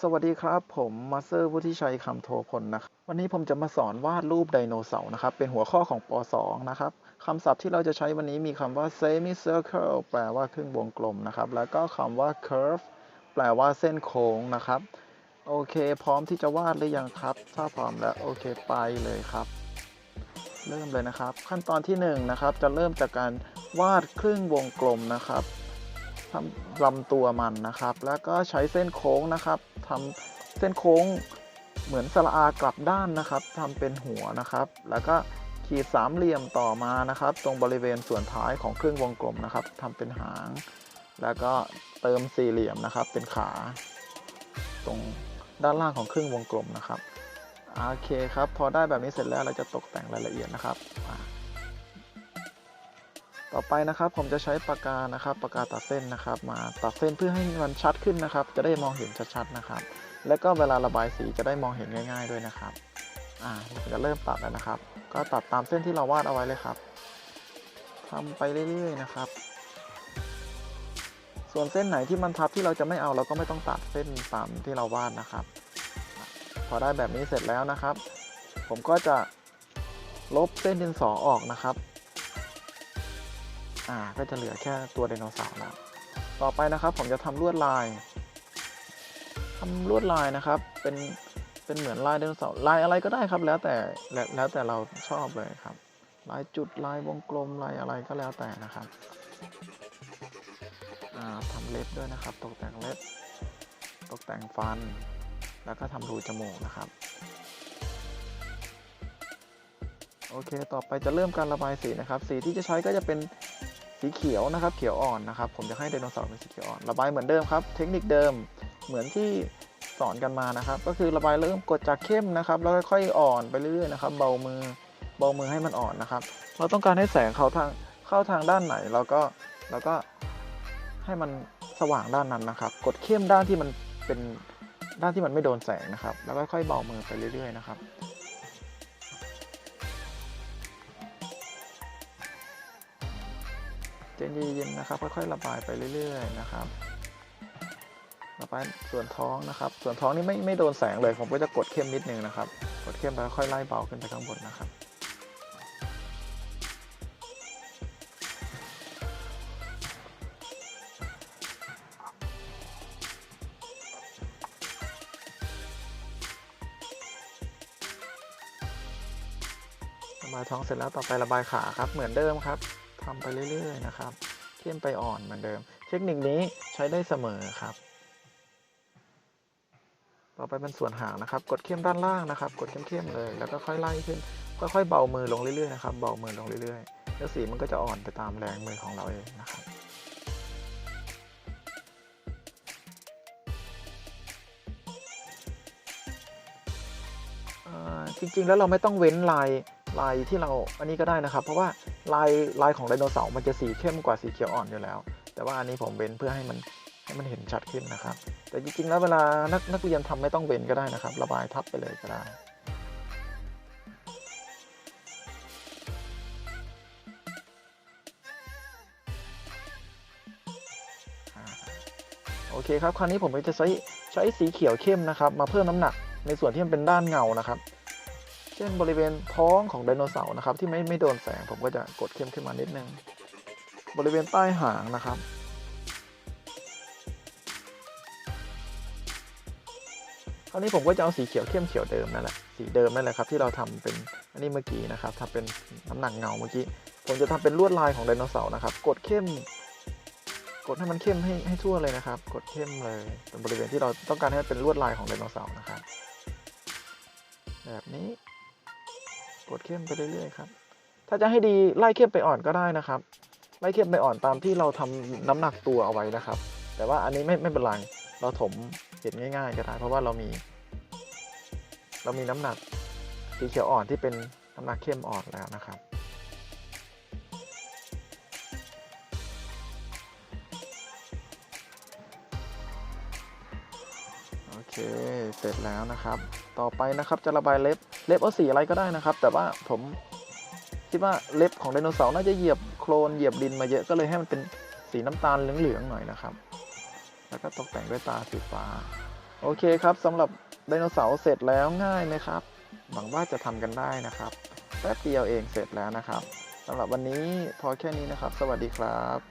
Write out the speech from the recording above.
สวัสดีครับ ผมมาสเตอร์วุฒิชัยคำโทพลนะครับวันนี้ผมจะมาสอนวาดรูปไดโนเสาร์นะครับ เป็นหัวข้อของป .2 นะครับคำศัพท์ที่เราจะใช้วันนี้มีคำว่า semicircle แปลว่าครึ่งวงกลมนะครับ แล้วก็คำว่า curve แปลว่าเส้นโค้งนะครับ โอเค พร้อมที่จะวาดหรือยังครับ ถ้าพร้อมแล้วโอเคไปเลยครับ เริ่มเลยนะครับ ขั้นตอนที่1นงนะครับจะเริ่มจากการวาดครึ่งวงกลมนะครับ ลำตัวมันนะครับ แล้วก็ใช้เส้นโค้งนะครับทำเส้นโค้งเหมือนสระอากลับด้านนะครับทำเป็นหัวนะครับ แล้วก็ขีดสามเหลี่ยมต่อมานะครับ ตรงบริเวณส่วนท้ายของเครึ่องวงกลมนะครับทำเป็นหาง แล้วก็เติมสี่เหลี่ยมนะครับ เป็นขา ตรงด้านล่างของเครึ่องวงกลมนะครับโอเคครับ พอได้แบบนี้เสร็จแล้วเราจะตกแต่งรายละเอียดนะครับ ต่อไปนะครับผมจะใช้ปากกานะครับปากกาตัดเส้นนะครับ มาตัดเส้นเพื่อให้มันชัดขึ้นนะครับ จะได้มองเห็นชัดๆนะครับ แล้วก็เวลาระบายสีจะได้มองเห็นง่ายๆด้วยนะครับอ่าผมจะเริ่มตัดแล้วนะครับ ก็ตัดตามเส้นที่เราวาดเอาไว้เลยครับทำไปเรื่อยๆนะครับ ส่วนเส้นไหนที่มันทับที่เราจะไม่เอาเราก็ไม่ต้องตัดเส้นตามที่เราวาดนะครับ พอได้แบบนี้เสร็จแล้วนะครับ ผมก็จะลบเส้นดินสอออกนะครับ อ่าก็จะเหลือแค่ตัวไดโนเสาร์แล้วต่อไปนะครับผมจะทำลวดลายทำลวดลายนะครับ เป็นเป็นเหมือนลายไดโนเสาร์ลายอะไรก็ได้ครับ แล้วแต่แล้วแต่เราชอบเลยครับ ลายจุดลายวงกลมลายอะไรก็แล้วแต่นะครับอ่าทำเล็บด้วยนะครับ ตกแต่งเล็บ ตกแต่งฟัน แล้วก็ทำรูจมูกนะครับ โอเค ต่อไปจะเริ่มการระบายสีนะครับ สีที่จะใช้ก็จะเป็น สีเขียวนะครับเขียวอ่อนนะครับ ผมจะให้ไดโนเสาร์เป็นสีเขียวอ่อนระบายเหมือนเดิมครับ เทคนิคเดิมเหมือนที่สอนกันมานะครับ ก็คือระบายเริ่มกดจากเข้มนะครับ แล้วค่อยๆอ่อนไปเรื่อยๆนะครับ เบามือเบามือให้มันอ่อนนะครับ เราต้องการให้แสงเขาทางเข้าทางด้านไหนเราก็เราก็ให้มันสว่างด้านนั้นนะครับ กดเข้มด้านที่มันเป็นด้านที่มันไม่โดนแสงนะครับ แล้วค่อยๆเบามือไปเรื่อย ๆ นะครับ เย็นๆนะครับ ค่อยๆระบายไปเรื่อยๆนะครับระบายส่วนท้องนะครับ ส่วนท้องนี่ไม่ไม่โดนแสงเลยผมก็จะกดเข้มนิดนึงนะครับ กดเข้มแล้วค่อยไล่เบาขึ้นไปข้างบนนะครับระบายท้องเสร็จแล้วต่อไประบายขาครับเหมือนเดิมครับ ทำไปเรื่อยๆนะครับเข้มไปอ่อนเหมือนเดิม เทคนิคนี้ใช้ได้เสมอครับ ต่อไปเป็นส่วนหางนะครับ กดเข้มด้านล่างนะครับ กดเข้มๆเลย แล้วก็ค่อยไล่ขึ้นค่อยๆเบามือลงเรื่อยๆนะครับเบามือลงเรื่อยๆ แล้วสีมันก็จะอ่อนไปตามแรงมือของเราเองนะครับจริงๆแล้วเราไม่ต้องเว้นลายลายที่เราอันนี้ก็ได้นะครับ เพราะว่า ลายลายของไดโนเสาร์มันจะสีเข้มกว่าสีเขียวอ่อนอยู่แล้ว แต่ว่าอันนี้ผมเว้นเพื่อให้มันให้มันเห็นชัดขึ้นนะครับ แต่จริงๆแล้วเวลานักนักเรียนทำไม่ต้องเว้นก็ได้นะครับ ระบายทับไปเลยก็ได้โอเคครับ คราวนี้ผมก็จะใช้ใช้สีเขียวเข้มนะครับ มาเพิ่มน้ำหนักในส่วนที่มันเป็นด้านเงานะครับ เช่นบริเวณท้องของไดโนเสาร์นะครับที่ไม่ไม่โดนแสงผมก็จะกดเข้มขึ้นมานิดนึง บริเวณใต้หางนะครับ คราวนี้ผมก็จะเอาสีเขียวเข้มเขียวเดิมนั่นแหละสีเดิมนั่นแหละครับที่เราทำเป็นอันนี้เมื่อกี้นะครับทำเป็นน้ำหนักเงาเมื่อกี้ผมจะทำเป็นลวดลายของไดโนเสาร์นะครับ กดเข้ม กดให้มันเข้มให้ให้ทั่วเลยนะครับ กดเข้มเลยเป็นบริเวณที่เราต้องการให้มันเป็นลวดลายของไดโนเสาร์นะครับ แบบนี้ กดเข้มไปเรื่อยๆครับ ถ้าจะให้ดีไล่เข้มไปอ่อนก็ได้นะครับ ไล่เข้มไปอ่อนตามที่เราทำน้ำหนักตัวเอาไว้นะครับ แต่ว่าอันนี้ไม่ไม่เป็นไรเราถมเห็นง่าย ๆ ก็ได้ เพราะว่าเรามี เรามีน้ำหนักสีเขียวอ่อนที่เป็นน้ำหนักเข้มอ่อนแล้วนะครับ เค เสร็จแล้วนะครับ ต่อไปนะครับจะระบายเล็บ เล็บเอาสีอะไรก็ได้นะครับ แต่ว่าผมคิดว่าเล็บของไดโนเสาร์น่าจะเหยียบโคลนเหยียบดินมาเยอะก็เลยให้มันเป็นสีน้ำตาลเหลืองๆหน่อยนะครับ แล้วก็ตกแต่งด้วยตาสีฟ้า โอเคครับสำหรับไดโนเสาร์เสร็จแล้วง่ายไหมครับ หวังว่าจะทำกันได้นะครับ แป๊บเดียวเองเสร็จแล้วนะครับสำหรับวันนี้พอแค่นี้นะครับ สวัสดีครับ